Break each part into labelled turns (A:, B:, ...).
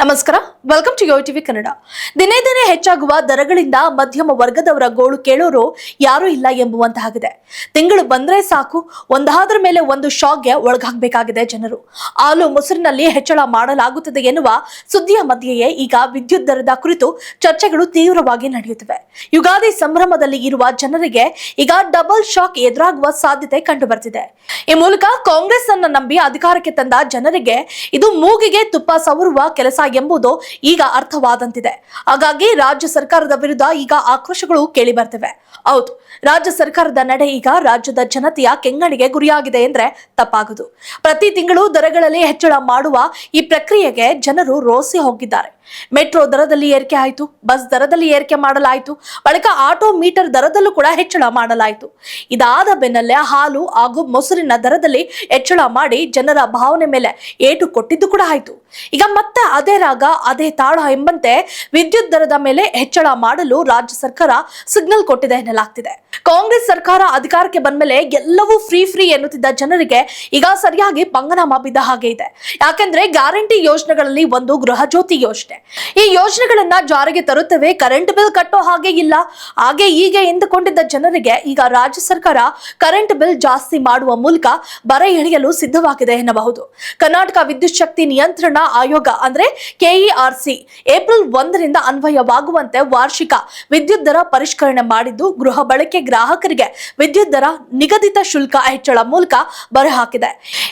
A: ನಮಸ್ಕಾರ. Welcome to yo TV Kannada ದಿನೇ ದಿನೇ ಹೆಚ್ಚಾಗುವ ದರಗಳಿಂದ ಮಧ್ಯಮ ವರ್ಗದವರ ಗೋಳು ಕೇಳೋರು ಯಾರೂ ಇಲ್ಲ ಎಂಬುವಂತಾಗಿದೆ ತಿಂಗಳು ಬಂದ್ರೆ ಸಾಕು, ಒಂದಾದ್ರ ಮೇಲೆ ಒಂದು ಶಾಕ್ಗೆ ಒಳಗಾಗಬೇಕಾಗಿದೆ ಜನರು. ಹಾಲು ಮೊಸರಿನಲ್ಲಿ ಹೆಚ್ಚಳ ಮಾಡಲಾಗುತ್ತದೆ ಎನ್ನುವ ಸುದ್ದಿಯ ಮಧ್ಯೆಯೇ ಈಗ ವಿದ್ಯುತ್ ದರದ ಕುರಿತು ಚರ್ಚೆಗಳು ತೀವ್ರವಾಗಿ ನಡೆಯುತ್ತಿವೆ. ಯುಗಾದಿ ಸಂಭ್ರಮದಲ್ಲಿ ಇರುವ ಜನರಿಗೆ ಈಗ ಡಬಲ್ ಶಾಕ್ ಎದುರಾಗುವ ಸಾಧ್ಯತೆ ಕಂಡು ಬರ್ತಿದೆ ಈ ಮೂಲಕ ಕಾಂಗ್ರೆಸ್ ಅನ್ನ ನಂಬಿ ಅಧಿಕಾರಕ್ಕೆ ತಂದ ಜನರಿಗೆ ಇದು ಮೂಗಿಗೆ ತುಪ್ಪ ಸವರುವ ಕೆಲಸ ಎಂಬುದು ಈಗ ಅರ್ಥವಾದಂತಿದೆ. ಹಾಗಾಗಿ ರಾಜ್ಯ ಸರ್ಕಾರದ ವಿರುದ್ಧ ಈಗ ಆಕ್ರೋಶಗಳು ಕೇಳಿ ಬರ್ತಿವೆ ಹೌದು, ರಾಜ್ಯ ಸರ್ಕಾರದ ನಡೆ ಈಗ ರಾಜ್ಯದ ಜನತೆಯ ಕೆಂಗಣಿಗೆ ಗುರಿಯಾಗಿದೆ ಎಂದ್ರೆ ತಪ್ಪಾಗದು. ಪ್ರತಿ ತಿಂಗಳು ದರಗಳಲ್ಲಿ ಹೆಚ್ಚಳ ಮಾಡುವ ಈ ಪ್ರಕ್ರಿಯೆಗೆ ಜನರು ರೋಸಿ ಹೋಗಿದ್ದಾರೆ. ಮೆಟ್ರೋ ದರದಲ್ಲಿ ಏರಿಕೆ ಆಯಿತು, ಬಸ್ ದರದಲ್ಲಿ ಏರಿಕೆ ಮಾಡಲಾಯಿತು, ಬಳಿಕ ಆಟೋ ಮೀಟರ್ ದರದಲ್ಲೂ ಕೂಡ ಹೆಚ್ಚಳ ಮಾಡಲಾಯಿತು. ಇದಾದ ಬೆನ್ನಲ್ಲೇ ಹಾಲು ಹಾಗೂ ಮೊಸರಿನ ದರದಲ್ಲಿ ಹೆಚ್ಚಳ ಮಾಡಿ ಜನರ ಭಾವನೆ ಮೇಲೆ ಏಟು ಕೊಟ್ಟಿದ್ದು ಕೂಡ ಆಯಿತು. ಈಗ ಮತ್ತೆ ಅದೇ ರಾಗ, ಅದೇ ತಾಳ ಎಂಬಂತೆ ವಿದ್ಯುತ್ ದರದ ಮೇಲೆ ಹೆಚ್ಚಳ ಮಾಡಲು ರಾಜ್ಯ ಸರ್ಕಾರ ಸಿಗ್ನಲ್ ಕೊಟ್ಟಿದೆ ಎನ್ನಲಾಗ್ತಿದೆ. ಕಾಂಗ್ರೆಸ್ ಸರ್ಕಾರ ಅಧಿಕಾರಕ್ಕೆ ಬಂದ್ಮೇಲೆ ಎಲ್ಲವೂ ಫ್ರೀ ಫ್ರೀ ಎನ್ನುತ್ತಿದ್ದ ಜನರಿಗೆ ಈಗ ಸರಿಯಾಗಿ ಪಂಗನಾಮ ಬಿದ್ದ ಹಾಗೆ ಇದೆ. ಯಾಕೆಂದ್ರೆ ಗ್ಯಾರಂಟಿ ಯೋಜನೆಗಳಲ್ಲಿ ಒಂದು ಗೃಹ ಜ್ಯೋತಿ ಯೋಜನೆ. ಈ ಯೋಜನೆಗಳನ್ನ ಜಾರಿಗೆ ತರುತ್ತವೆ ಕರೆಂಟ್ ಬಿಲ್ ಕಟ್ಟೋ ಹಾಗೆ ಇಲ್ಲ. ಹಾಗೆ ಹೀಗೆ ಎಂದುಕೊಂಡಿದ್ದ ಜನರಿಗೆ ಈಗ ರಾಜ್ಯ ಸರ್ಕಾರ ಕರೆಂಟ್ ಬಿಲ್ ಜಾಸ್ತಿ ಮಾಡುವ ಮೂಲಕ ಬರ ಎಳೆಯಲು ಸಿದ್ಧವಾಗಿದೆ ಎನ್ನಬಹುದು. ಕರ್ನಾಟಕ ವಿದ್ಯುತ್ ಶಕ್ತಿ ನಿಯಂತ್ರಣ ಆಯೋಗ ಅಂದ್ರೆ ಕೆಇಆರ್ಸಿ ಏಪ್ರಿಲ್ ಒಂದರಿಂದ ಅನ್ವಯವಾಗುವಂತೆ ವಾರ್ಷಿಕ ವಿದ್ಯುತ್ ದರ ಪರಿಷ್ಕರಣೆ ಮಾಡಿದ್ದು ಗೃಹ ಬಳಕೆ ಗ್ರಾಹಕರಿಗೆ ವಿದ್ಯುತ್ ದರ ನಿಗದಿತ ಶುಲ್ಕ ಹೆಚ್ಚಳ ಮೂಲಕ ಬರಹಾಕಿದೆ.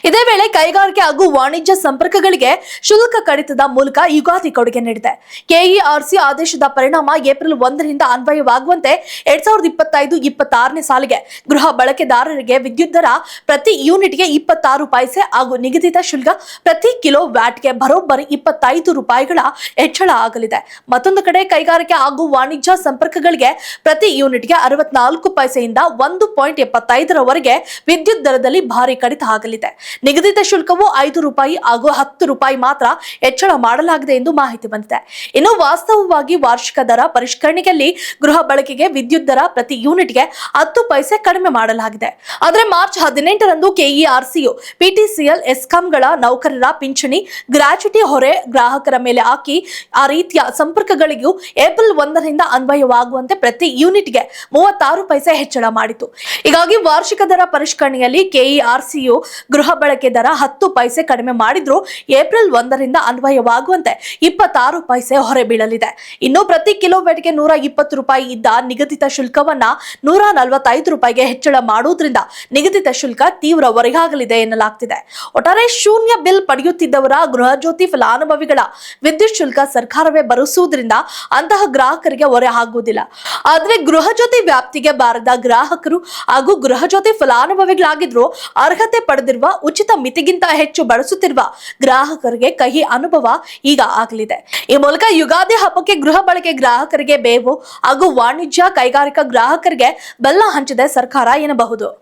A: ಇದೇ ವೇಳೆ ಕೈಗಾರಿಕೆ ಹಾಗೂ ವಾಣಿಜ್ಯ ಸಂಪರ್ಕಗಳಿಗೆ ಶುಲ್ಕ ಕಡಿತದ ಮೂಲಕ ಯುಗಾದಿ ಕೊಡುಗೆ ನೀಡಿದೆ. ಕೆಇಆರ್ಸಿ ಆದೇಶದ ಪರಿಣಾಮ ಏಪ್ರಿಲ್ ಒಂದರಿಂದ ಅನ್ವಯವಾಗುವಂತೆ ಎರಡ್ ಸಾವಿರದ ಇಪ್ಪತ್ತೈದು ಇಪ್ಪತ್ತಾರನೇ ಸಾಲಿಗೆ ಗೃಹ ಬಳಕೆದಾರರಿಗೆ ವಿದ್ಯುತ್ ದರ ಪ್ರತಿ ಯೂನಿಟ್ಗೆ ಇಪ್ಪತ್ತಾರು ಪೈಸೆ ಹಾಗೂ ನಿಗದಿತ ಶುಲ್ಕ ಪ್ರತಿ ಕಿಲೋ ವ್ಯಾಟ್ಗೆ ಬರೋಬ್ಬರಿ ಇಪ್ಪತ್ತೈದು ರೂಪಾಯಿಗಳ ಹೆಚ್ಚಳ ಆಗಲಿದೆ. ಮತ್ತೊಂದು ಕಡೆ ಕೈಗಾರಿಕೆ ಹಾಗೂ ವಾಣಿಜ್ಯ ಸಂಪರ್ಕಗಳಿಗೆ ಪ್ರತಿ ಯೂನಿಟ್ಗೆ ಅರವತ್ನಾಲ್ಕು ಪೈಸೆಯಿಂದ ಒಂದು ಪಾಯಿಂಟ್ ಎಪ್ಪತ್ತೈದರವರೆಗೆ ವಿದ್ಯುತ್ ದರದಲ್ಲಿ ಭಾರಿ ಕಡಿತ ಆಗಲಿದೆ. ನಿಗದಿತ ಶುಲ್ಕವು ಐದು ರೂಪಾಯಿ ಹಾಗೂ ಹತ್ತು ರೂಪಾಯಿ ಮಾತ್ರ ಹೆಚ್ಚಳ ಮಾಡಲಾಗಿದೆ ಎಂದು ಮಾಹಿತಿ ಬಂದಿದೆ. ಇನ್ನು ವಾಸ್ತವವಾಗಿ ವಾರ್ಷಿಕ ದರ ಪರಿಷ್ಕರಣೆಯಲ್ಲಿ ಗೃಹ ಬಳಕೆಗೆ ವಿದ್ಯುತ್ ದರ ಪ್ರತಿ ಯೂನಿಟ್ಗೆ ಹತ್ತು ಪೈಸೆ ಕಡಿಮೆ ಮಾಡಲಾಗಿದೆ. ಆದರೆ ಮಾರ್ಚ್ ಹದಿನೆಂಟರಂದು ಕೆಇಆರ್ಸಿಯು, ಪಿಟಿಸಿಎಲ್, ಎಸ್ಕಾಂಗಳ ನೌಕರರ ಪಿಂಚಣಿ ಗ್ರಾಚ್ಯುಟಿ ಹೊರೆ ಗ್ರಾಹಕರ ಮೇಲೆ ಹಾಕಿ ಆ ರೀತಿಯ ಸಂಪರ್ಕಗಳಿಗೂ ಏಪ್ರಿಲ್ ಒಂದರಿಂದ ಅನ್ವಯವಾಗುವಂತೆ ಪ್ರತಿ ಯೂನಿಟ್ಗೆ ಮೂವತ್ತಾರು ಪೈಸೆ ಹೆಚ್ಚಳ ಮಾಡಿತು. ಹೀಗಾಗಿ ವಾರ್ಷಿಕ ದರ ಪರಿಷ್ಕರಣೆಯಲ್ಲಿ ಕೆಇಆರ್ಸಿಯು ಗೃಹ ಬಳಕೆ ದರ ಹತ್ತು ಪೈಸೆ ಕಡಿಮೆ ಮಾಡಿದ್ರು ಏಪ್ರಿಲ್ ಒಂದರಿಂದ ಅನ್ವಯವಾಗುವಂತೆ ಇಪ್ಪತ್ತಾರು ಪೈಸೆ ಹೊರೆ ಬೀಳಲಿದೆ. ಇನ್ನು ಪ್ರತಿ ಕಿಲೋವ್ಯಾಟ್ಗೆ ನೂರ ಇಪ್ಪತ್ತು ರೂಪಾಯಿ ಇದ್ದ ನಿಗದಿತ ಶುಲ್ಕವನ್ನ ನೂರ ನಲವತ್ತೈದು ರೂಪಾಯಿಗೆ ಹೆಚ್ಚಳ ಮಾಡುವುದರಿಂದ ನಿಗದಿತ ಶುಲ್ಕ ತೀವ್ರ ಹೊರೆಯಾಗಲಿದೆ ಎನ್ನಲಾಗ್ತಿದೆ. ಒಟ್ಟಾರೆ ಶೂನ್ಯ ಬಿಲ್ ಪಡೆಯುತ್ತಿದ್ದವರ ಗೃಹ ಜ್ಯೋತಿ ಫಲಾನುಭವಿಗಳ ವಿದ್ಯುತ್ ಶುಲ್ಕ ಸರ್ಕಾರವೇ ಭರಿಸುವುದರಿಂದ ಅಂತಹ ಗ್ರಾಹಕರಿಗೆ ಹೊರೆ ಆಗುವುದಿಲ್ಲ. ಆದ್ರೆ ಗೃಹ ಜ್ಯೋತಿ ವ್ಯಾಪ್ತಿಗೆ ಬಾರದ ಗ್ರಾಹಕರು ಹಾಗೂ ಗೃಹ ಜ್ಯೋತಿ ಫಲಾನುಭವಿಗಳಾಗಿದ್ರು ಅರ್ಹತೆ ಪಡೆದಿರುವ ಉಚಿತ ಮಿತಿಗಿಂತ ಹೆಚ್ಚು ಬಳಸುತ್ತಿರುವ ಗ್ರಾಹಕರಿಗೆ ಕಹಿ ಅನುಭವ ಈಗ ಆಗಲಿದೆ. ಈ ಮೂಲಕ ಯುಗಾದಿ ಹಬ್ಬಕ್ಕೆ ಗೃಹ ಬಳಕೆ ಗ್ರಾಹಕರಿಗೆ ಬೇವು ಹಾಗೂ ವಾಣಿಜ್ಯ ಕೈಗಾರಿಕಾ ಗ್ರಾಹಕರಿಗೆ ಬೆಲ್ಲ ಹಂಚಿದೆ ಸರ್ಕಾರ ಎನ್ನಬಹುದು.